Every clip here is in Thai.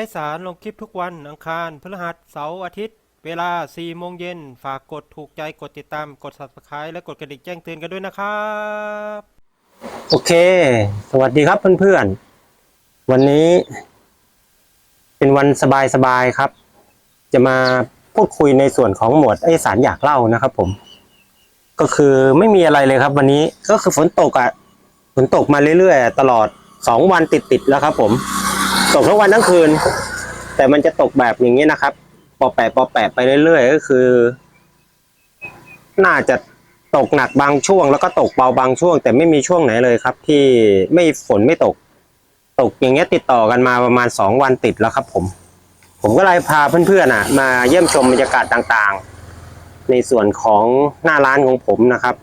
ให้สารลงคลิปทุกวันอังคารพฤหัสเสาร์อาทิตย์ เวลา 4 โมงเย็น ฝากกดถูกใจกดติดตามกด subscribe และกดกระดิ่งแจ้งเตือนกันด้วยนะครับ โอเค สวัสดีครับเพื่อนๆ วันนี้ เป็นวันสบายๆครับ จะมาพูดคุยในส่วนของหมวดไอสารอยากเล่านะครับ ผม ก็คือไม่มีอะไรเลยครับ วันนี้ก็คือฝนตกอะ่ะฝนตกมาเรื่อยๆ ตลอดสองวันติดๆแล้วครับ ผม ตกทั้งวันทั้งคืน แต่มันจะตกแบบอย่างนี้นะครับ ปอแปะปอแปะไปเรื่อยๆก็คือ น่าจะตกหนักบางช่วง แล้วก็ตกเบาบางช่วง แต่ไม่มีช่วงไหนเลยครับ ที่ไม่ฝนไม่ตก ตกอย่างเงี้ยติดต่อกันมาประมาณสองวันติดแล้วครับ ผม ผมก็เลยพาเพื่อนๆอะ มาเยี่ยมชมบรรยากาศต่างๆ ในส่วนของหน้าร้านของผมนะครับ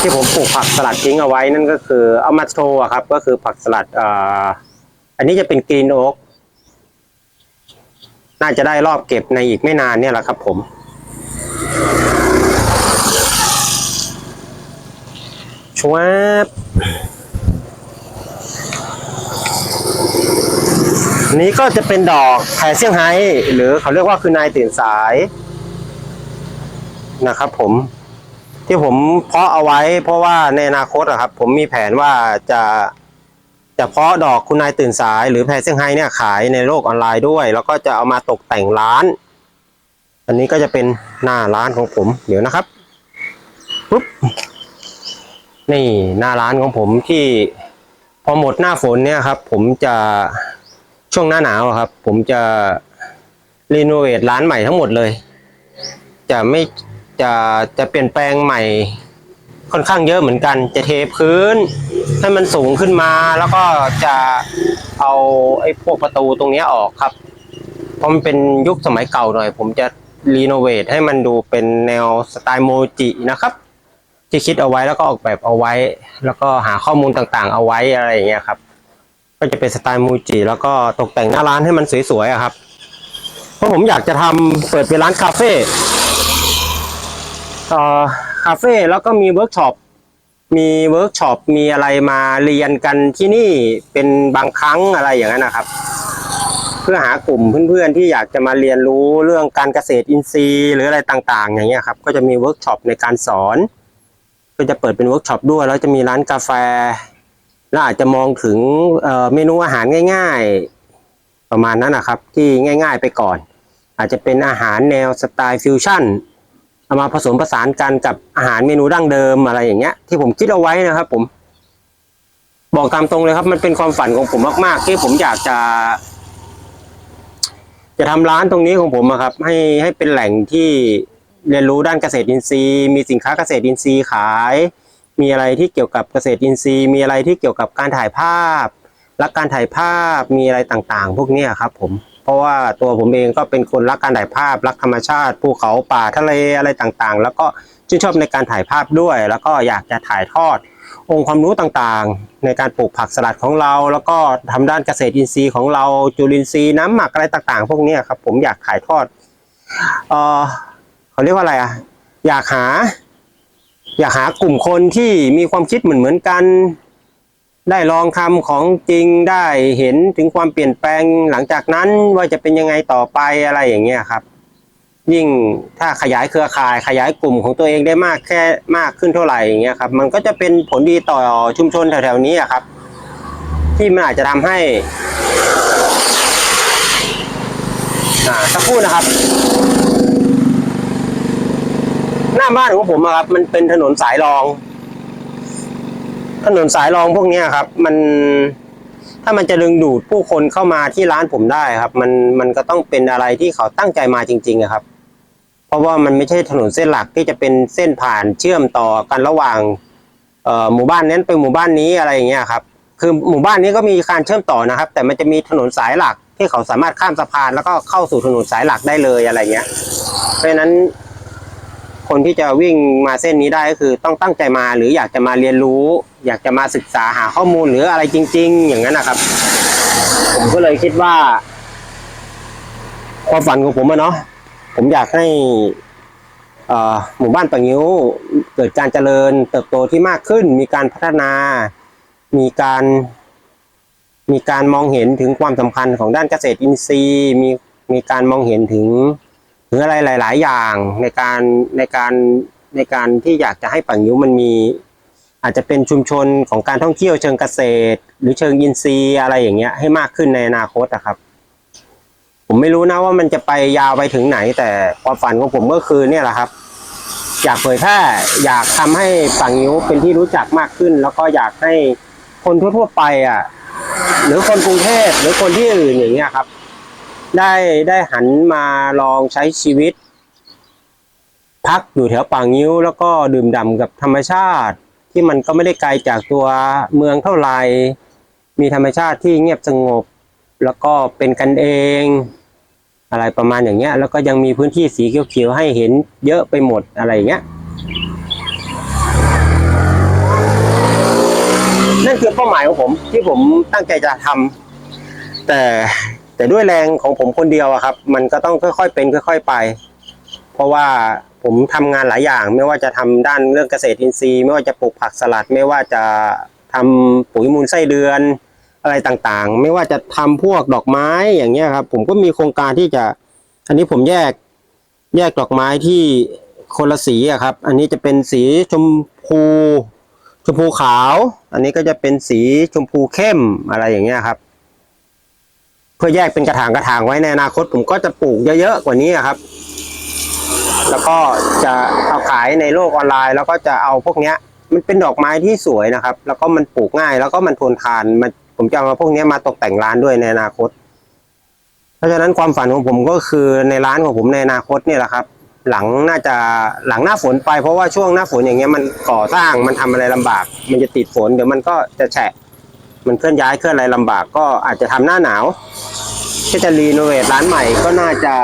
ที่ผมปลูกผักสลัดทิ้งเอาไว้นั่นก็คือเอามาโชว์อะครับ ก็คือผักสลัดออันนี้จะเป็นกรีนโอ๊กน่าจะได้รอบเก็บในอีกไม่นานเนี่ยแหละครับผมชวบนนี้ก็จะเป็นดอกแพรเซี่ยงไฮ้หรือเขาเรียกว่าคือนายตื่นสายนะครับผม ที่ผมเพาะเอาไว้ เพราะว่าในอนาคตอะครับ ผมมีแผนว่าจะจะเพาะดอกคุณนายตื่นสาย หรือแพรเซี่ยงไฮ้เนี่ยขายในโลกออนไลน์ด้วย แล้วก็จะเอามาตกแต่งร้าน อันนี้ก็จะเป็นหน้าร้านของผม เดี๋ยวนะครับปุ๊บนี่หน้าร้านของผมที่พอหมดหน้าฝนเนี่ยครับ ผมจะช่วงหน้าหนาวครับ ผมจะรีโนเวทร้านใหม่ทั้งหมดเลย จะไม่ จะจะเปลี่ยนแปลงใหม่ค่อนข้างเยอะเหมือนกัน จะเทพื้นให้มันสูงขึ้นมาแล้วก็จะเอาไอ้พวกประตูตรงนี้ออกครับ เพราะมันเป็นยุคสมัยเก่าหน่อย ผมจะรีโนเวทให้มันดูเป็นแนวสไตล์โมจินะครับ ที่คิดเอาไว้แล้วก็ออกแบบเอาไว้ แล้วก็หาข้อมูลต่างๆ เอาไว้อะไรอย่างเงี้ยครับ ก็จะเป็นสไตล์มูจิแล้วก็ตกแต่งหน้าร้านให้มันสวยๆครับ เพราะผมอยากจะทำเปิดเป็นร้านคาเฟ่ คาเฟ่แล้วก็มีเวิร์กช็อปมีเวิร์กช็อปมีอะไรมาเรียนกันที่นี่เป็นบางครั้งอะไรอย่างนั้นนะครับ เพื่อหากลุ่มเพื่อนๆที่อยากจะมาเรียนรู้เรื่องการเกษตรอินทรีย์ หรืออะไรต่างๆ อย่างเงี้ยครับ ก็จะมีเวิร์กช็อปในการสอน ก็จะเปิดเป็นเวิร์กช็อปด้วย แล้วจะมีร้านกาแฟ แล้วอาจจะมองถึงเอ่อเมนูอาหารง่าย ๆ ประมาณนั้นนะครับ ที่ง่าย ๆ ไปก่อน อาจจะเป็นอาหารแนวสไตล์ฟิวชั่น เอามาผสมผสานกันกับอาหารเมนูดั้งเดิมอะไรอย่างเงี้ย ที่ผมคิดเอาไว้นะครับ ผม บอกตามตรงเลยครับ มันเป็นความฝันของผมมากๆที่ผมอยากจะ จะทำร้านตรงนี้ของผมอะครับ ให้ให้เป็นแหล่งที่เรียนรู้ด้านเกษตรอินทรีย์ มีสินค้าเกษตรอินทรีย์ขาย มีอะไรที่เกี่ยวกับเกษตรอินทรีย์ มีอะไรที่เกี่ยวกับการถ่ายภาพรักการถ่ายภาพมีอะไรต่างๆ พวกนี้ครับ ผม เพราะว่าตัวผมเองก็เป็นคนรักการถ่ายภาพ รักธรรมชาติภูเขาป่าทะเลอะไรต่างๆ แล้วก็ชื่นชอบในการถ่ายภาพด้วย แล้วก็อยากจะถ่ายทอด องค์ความรู้ต่างๆ ในการปลูกผักสลัดของเรา แล้วก็ทำด้านเกษตรอินทรีย์ของเราจุลินทรีย์น้ำหมักอะไรต่าง ๆ พวกนี้ครับผมอยากถ่ายทอดเออเขาเรียกว่าอะไรอะอยากหา อยากหากลุ่มคนที่มีความคิดเหมือนเหมือนๆกัน ได้ลองทำของจริงได้เห็นถึงความเปลี่ยนแปลงหลังจากนั้นว่าจะเป็นยังไงต่อไปอะไรอย่างเงี้ยครับ ยิ่งถ้าขยายเครือข่ายขยายกลุ่มของตัวเองได้มากแค่มากขึ้นเท่าไหร่อย่างเงี้ยครับ มันก็จะเป็นผลดีต่อชุมชนแถวๆนี้ครับ ที่มันอาจจะทำให้อ่าสักครู่นะครับ หน้าบ้านของผมครับ มันเป็นถนนสายรอง ถนนสายรองพวกนี้ครับ มันถ้ามันจะดึงดูดผู้คนเข้ามาที่ร้านผมได้ครับ มันมันก็ต้องเป็นอะไรที่เขาตั้งใจมาจริงๆครับ เพราะว่ามันไม่ใช่ถนนเส้นหลักที่จะเป็นเส้นผ่านเชื่อมต่อกันระหว่างหมู่บ้านนั้นไปหมู่บ้านนี้อะไรอย่างเงี้ยครับ คือหมู่บ้านนี้ก็มีการเชื่อมต่อนะครับ แต่มันจะมีถนนสายหลักที่เขาสามารถข้ามสะพานแล้วก็เข้าสู่ถนนสายหลักได้เลยอะไรเงี้ย เพราะฉะนั้น คนที่จะวิ่งมาเส้นนี้ได้ก็คือต้องตั้งใจมาหรืออยากจะมาเรียนรู้ อยากจะมาศึกษาหาข้อมูลหรืออะไรจริง ๆ อย่างนั้นนะครับ ผมก็เลยคิดว่า ความฝันของผมอะเนาะผมอยากให้หมู่บ้านปังยิ้วเกิดการเจริญเติบโตที่มากขึ้น มีการพัฒนา มีการ มีการมองเห็นถึงความสำคัญของด้านเกษตรอินทรีย์ มีมีการมองเห็นถึง ถึงออะไรหลาย ๆ อย่างในการในการในการที่อยากจะให้ปังยิ้วมันมี อาจจะเป็นชุมชนของการท่องเที่ยวเชิงเกษตร หรือเชิงอินทรีย์อะไรอย่างเงี้ยให้มากขึ้นในอนาคตนะครับ ผมไม่รู้นะว่ามันจะไปยาวไปถึงไหน แต่ความฝันของผมก็คือเนี่ยแหละครับ อยากเผยแพร่อยากทำให้ปังยิ้วเป็นที่รู้จักมากขึ้น แล้วก็อยากให้คนทั่ว ๆ ไปอะหรือคนกรุงเทพหรือคนที่อื่นอย่างเงี้ยครับ ได้ได้หันมาลองใช้ชีวิต พักอยู่แถวป่างิ้ว แล้วก็ดื่มด่ำกับธรรมชาติ ที่มันก็ไม่ได้ไกลจากตัวเมืองเท่าไหร่มีธรรมชาติที่เงียบสงบ แล้วก็เป็นกันเอง อะไรประมาณอย่างเงี้ย แล้วก็ยังมีพื้นที่สีเขียวๆให้เห็นเยอะไปหมดอะไรอย่างเงี้ยนั่นคือเป้าหมายของผมที่ผมตั้งใจจะทำแต่ แต่ด้วยแรงของผมคนเดียวครับ มันก็ต้องค่อยๆเป็นค่อย ๆไป เพราะว่าผมทำงานหลายอย่าง ไม่ว่าจะทำด้านเรื่องเกษตรอินทรีย์ ไม่ว่าจะปลูกผักสลัด ไม่ว่าจะทำปุ๋ยมูลไส้เดือนอะไรต่างๆ ไม่ว่าจะทำพวกดอกไม้อย่างเงี้ยครับ ผมก็มีโครงการที่จะ อันนี้ผมแยกแยกดอกไม้ที่คนละสีอะครับ อันนี้จะเป็นสีชมพูชมพูขาว อันนี้ก็จะเป็นสีชมพูเข้มอะไรอย่างเงี้ยครับ เพื่อแยกเป็นกระถางกระถางไว้ในอนาคต ผมก็จะปลูกเยอะๆกว่านี้ครับ แล้วก็จะเอาขายในโลกออนไลน์ แล้วก็จะเอาพวกเนี้ย มันเป็นดอกไม้ที่สวยนะครับ แล้วก็มันปลูกง่าย แล้วก็มันทนทานมันผมจะเอามาพวกเนี้ยมาตกแต่งร้านด้วยในอนาคต เพราะฉะนั้นความฝันของผมก็คือในร้านของผมในอนาคตเนี่ยแหละครับ หลังน่าจะหลังหน้าฝนไปเพราะว่าช่วงหน้าฝนอย่างเงี้ยมันก่อสร้างมันทำอะไรลำบาก มันจะติดฝนเดี๋ยวมันก็จะแฉะ มันเคลื่อนย้ายเคลื่อนอะไรลำบากก็อาจจะทำหน้าหนาวถ้าจะรีโนเวทร้านใหม่ก็น่าจะ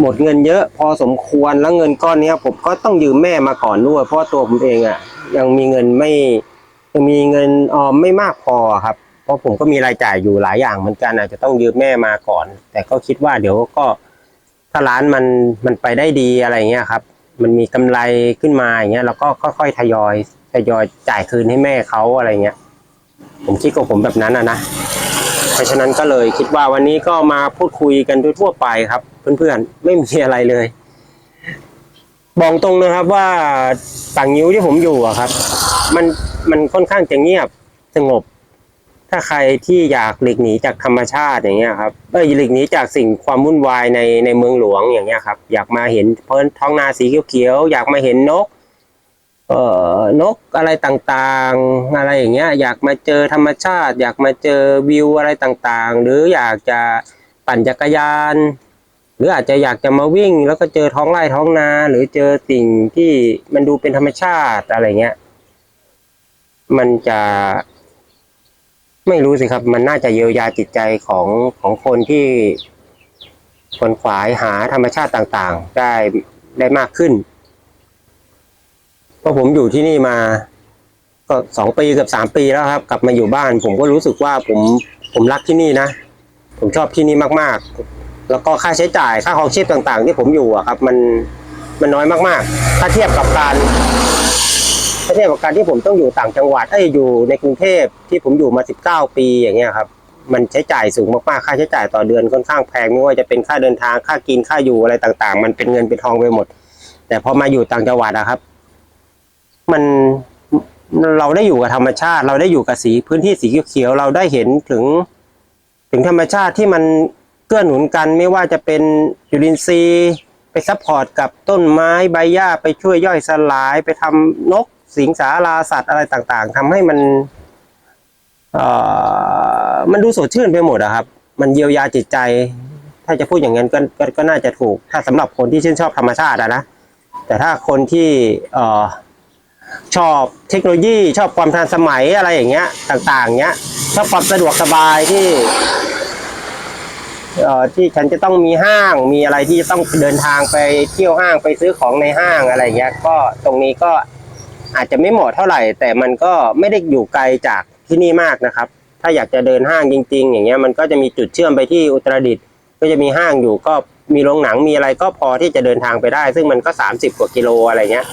หมดเงินเยอะพอสมควรแล้วเงินก้อนนี้ผมก็ต้องยืมแม่มาก่อนด้วยเพราะตัวผมเองอะ่ะ ยังมีเงินไม่ยังมีเงินออมไม่มากพอครับ เพราะผมก็มีรายจ่ายอยู่หลายอย่างเหมือนกันอาจจะต้องยืมแม่มาก่อน แต่ก็คิดว่าเดี๋ยวก็ถ้าร้านมันมันไปได้ดีอะไรเงี้ยครับ มันมีกำไรขึ้นมาอย่างเงี้ยเราก็ค่อยๆทยอยทยอยจ่ายคืนให้แม่เขาอะไรเงี้ย ผมคิดกับผมแบบนั้นอะนะเพราะฉะนั้นก็เลยคิดว่าวันนี้ก็มาพูดคุยกันทั่วไปครับ เพื่อนๆไม่มีอะไรเลย บอกตรงนะครับว่าต่างนิ้วที่ผมอยู่อะครับ มันมันค่อนข้างจะเงียบสงบ ถ้าใครที่อยากหลีกหนีจากธรรมชาติอย่างเงี้ยครับเออหลีกหนีจากสิ่งความวุ่นวายในในเมืองหลวงอย่างเงี้ยครับ อยากมาเห็นเพื้นท้องนาสีเขียวๆอยากมาเห็นนก เอ่อนกอะไรต่างๆ อะไรอย่างเงี้ยอยากมาเจอธรรมชาติ อยากมาเจอวิวอะไรต่างๆ หรืออยากจะปั่นจักรยาน หรืออาจจะอยากจะมาวิ่ง แล้วก็เจอท้องไร่ท้องนา หรือเจอสิ่งที่มันดูเป็นธรรมชาติอะไรเงี้ยมันจะ ไม่รู้สิครับ มันน่าจะเยียวยาจิตใจของของคนที่คนขวายหาธรรมชาติต่างๆ ได้ได้มากขึ้น พราะผมอยู่ที่นี่มาก็สองปีเกับสามปีแล้วครับ กลับมาอยู่บ้าน ผมก็รู้สึกว่าผมผมรักที่นี่นะ ผมชอบที่นี่มากๆ แล้วก็ค่าใช้จ่ายค่าของชีพต่าง ๆ ที่ผมอยู่อะครับ มันมันน้อยมากๆ ถ้าเทียบกับการถ้าเทียบกับการที่ผมต้องอยู่ต่างจังหวัดเอ้ยอยู่ในกรุงเทพที่ผมอยู่มาสิบเก้าปีอย่างเงี้ยครับ มันใช้จ่ายสูงมากๆค่าใช้จ่ายต่อเดือนค่อนข้างแพงไม่ว่าจะเป็นค่าเดินทางค่ากินค่าอยู่อะไรต่าง ๆ มันเป็นเงินเป็นทองไปหมด แต่พอมาอยู่ต่างจังหวัดอะครับ มันเราได้อยู่กับธรรมชาติ เราได้อยู่กับสีพื้นที่สีเขียวเราได้เห็นถึง ถึงธรรมชาติที่มันเกื้อหนุนกันไม่ว่าจะเป็นจุลินทรีย์ไปซัพพอร์ตกับต้นไม้ใบหญ้าไปช่วยย่อยสลาย ไปทำนกสิงสาราสัตว์อะไรต่างๆทำให้มันเอ่อมันดูสดชื่นไปหมดอะครับ มันเยียวยาจิตใจ ถ้าจะพูดอย่างนั้นก็ก็ก็น่าจะถูก ถ้าสำหรับคนที่ชื่นชอบธรรมชาติอะนะแต่ถ้าคนที่เอ่อ ชอบเทคโนโลยีชอบความทันสมัยอะไรอย่างเงี้ย ต่างๆเงี้ยชอบความสะดวกสบายที่เอ่อที่ฉันจะต้องมีห้างมีอะไรที่จะต้องเดินทางไปเที่ยวห้างไปซื้อของในห้างอะไรเงี้ย ก็ตรงนี้ก็อาจจะไม่เหมาะเท่าไหร่ แต่มันก็ไม่ได้อยู่ไกลจากที่นี่มากนะครับ ถ้าอยากจะเดินห้างจริง ๆ อย่างเงี้ยมันก็จะมีจุดเชื่อมไปที่อุตรดิตถ์ก็จะมีห้างอยู่ก็ มีโรงหนังมีอะไรก็พอที่จะเดินทางไปได้ ซึ่งมันก็ 30 กว่ากิโลอะไรเงี้ย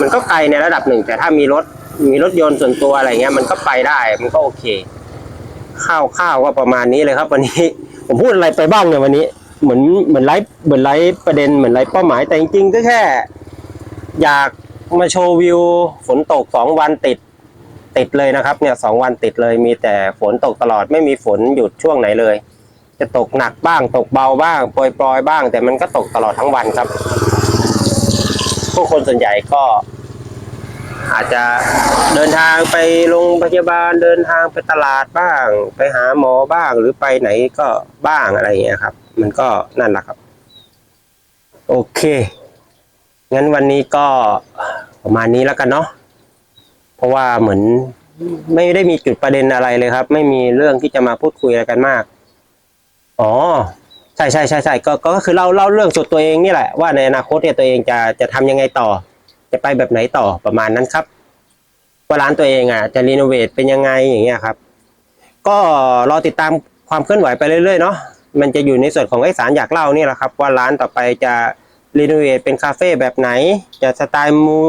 มันก็ไกลในระดับหนึ่ง แต่ถ้ามีรถมีรถยนต์ส่วนตัวอะไรเงี้ย มันก็ไปได้มันก็โอเค ข้าวข้าวก็ประมาณนี้เลยครับ วันนี้ผมพูดอะไรไปบ้างเนี่ยวันนี้ เหมือนเหมือนไลฟ์เหมือนไลฟ์ประเด็นเหมือนไลฟ์เป้าหมายแต่จริงๆก็แค่ อยากมาโชว์วิวฝนตกสองวันติดติดเลยนะครับเนี่ยสองวันติดเลยมีแต่ฝนตกตลอดไม่มีฝนหยุดช่วงไหนเลย จะตกหนักบ้าง ตกเบาบ้างโปรยปลอยๆบ้าง แต่มันก็ตกตลอดทั้งวันครับ ผู้คนส่วนใหญ่ก็ อาจจะเดินทางไปโรงพยาบาลเดินทางไปตลาดบ้าง ไปหาหมอบ้างหรือไปไหนก็บ้างอะไรอย่างเงี้ยครับ มันก็นั่นแหละครับ โอเคงั้นวันนี้ก็ประมาณนี้แล้วกันเนาะเพราะว่าเหมือนไม่ได้มีจุดประเด็นอะไรเลยครับ ไม่มีเรื่องที่จะมาพูดคุยอะไรกันมาก อ๋อใช่ใช่ใช่ใช่ก็ก็คือเล่าเล่าเรื่องส่วนตัวเองนี่แหละว่าในอนาคตเนี่ยตัวเองจะจะทำยังไงต่อ จะไปแบบไหนต่อประมาณนั้นครับว่าร้านตัวเองอะ จะรีโนเวทเป็นยังไงอย่างเงี้ยครับ ก็รอติดตามความเคลื่อนไหวไปเรื่อยๆเนาะมันจะอยู่ในส่วนของไอสารอยากเล่านี่แหละครับ ว่าร้านต่อไปจะรีโนเวทเป็นคาเฟ่แบบไหน จะสไตล์มู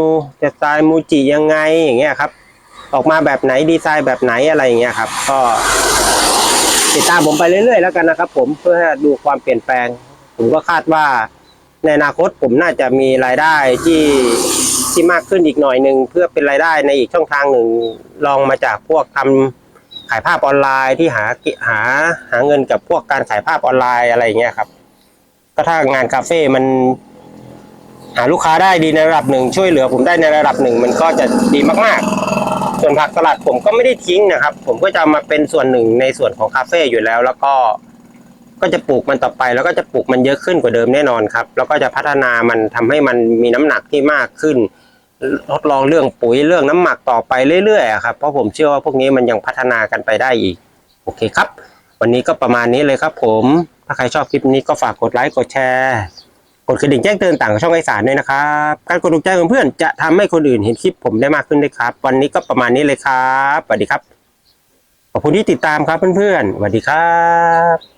จะสไตล์มูจิยังไงอย่างเงี้ยครับ ออกมาแบบไหนดีไซน์แบบไหนอะไรอย่างเงี้ยครับ ก็ ติดตามผมไปเรื่อยๆแล้วกันนะครับ ผมเพื่อดูความเปลี่ยนแปลง ผมก็คาดว่า ในอนาคตผมน่าจะมีรายได้ที่ที่มากขึ้นอีกหน่อยหนึ่งเพื่อเป็นรายได้ในอีกช่องทางหนึ่งลองมาจากพวกทำขายภาพออนไลน์ที่หาหาหาเงินกับพวกการขายภาพออนไลน์อะไรอย่างเงี้ยครับ ก็ถ้างานคาเฟ่มันหาลูกค้าได้ดีในระดับหนึ่งช่วยเหลือผมได้ในระดับหนึ่งมันก็จะดีมากๆ ส่วนผักสลัดผมก็ไม่ได้ทิ้งนะครับ ผมก็จะมาเป็นส่วนหนึ่งในส่วนของคาเฟ่อยู่แล้ว แล้วก็ก็จะปลูกมันต่อไป แล้วก็จะปลูกมันเยอะขึ้นกว่าเดิมแน่นอนครับ แล้วก็จะพัฒนามันทำให้มันมีน้ำหนักที่มากขึ้นทดลองเรื่องปุ๋ยเรื่องน้ำหมักต่อไปเรื่อยๆครับเพราะผมเชื่อว่าพวกนี้มันยังพัฒนากันไปได้อีก โอเคครับ วันนี้ก็ประมาณนี้เลยครับผมถ้าใครชอบคลิปนี้ก็ฝากกดไลค์กดแชร์ กดกระดิ่งแจ้งเตือนต่างช่องไอสารด้วยนะครับ การกดถูกใจของเพื่อนจะทำให้คนอื่นเห็นคลิปผมได้มากขึ้นด้วยครับ วันนี้ก็ประมาณนี้เลยครับสวัสดีครับขอบคุณที่ติดตามครับเพื่อนๆสวัสดีครับ